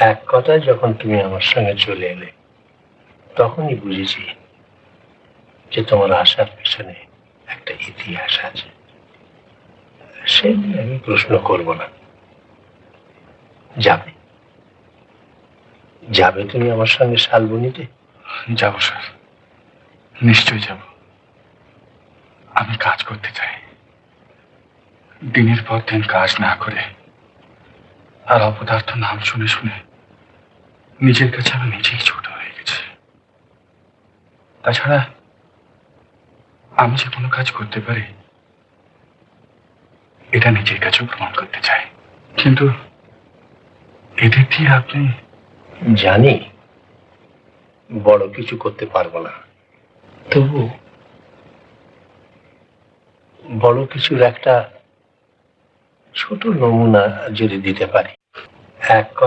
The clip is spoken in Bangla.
এক কথায় যখন তুমি আমার সঙ্গে চলে এলে, তখনই বুঝেছি যে তোমার আসার পেছনে একটা ইতিহাস আছে। সে আমি প্রশ্ন করব না। যাবে? যাবে তুমি আমার সঙ্গে শালবনিতে? যাব, স্যার। নিশ্চয়ই যাব। আমি কাজ করতে চাই। দিনের পর দিন কাজ না করে আর অপদার্থ নাম শুনে শুনে নিজের কাছে আমি নিজেই ছোট হয়ে গেছি। তাছাড়া আমি যে কোনো কাজ করতে পারি, এটা নিজের কাছেও প্রমাণ করতে চাই। কিন্তু এদের দিয়ে আপনি জানি বড় কিছু করতে পারব না। তবু বড় কিছুর একটা ছোট নমুনা যদি দিতে পারি। এক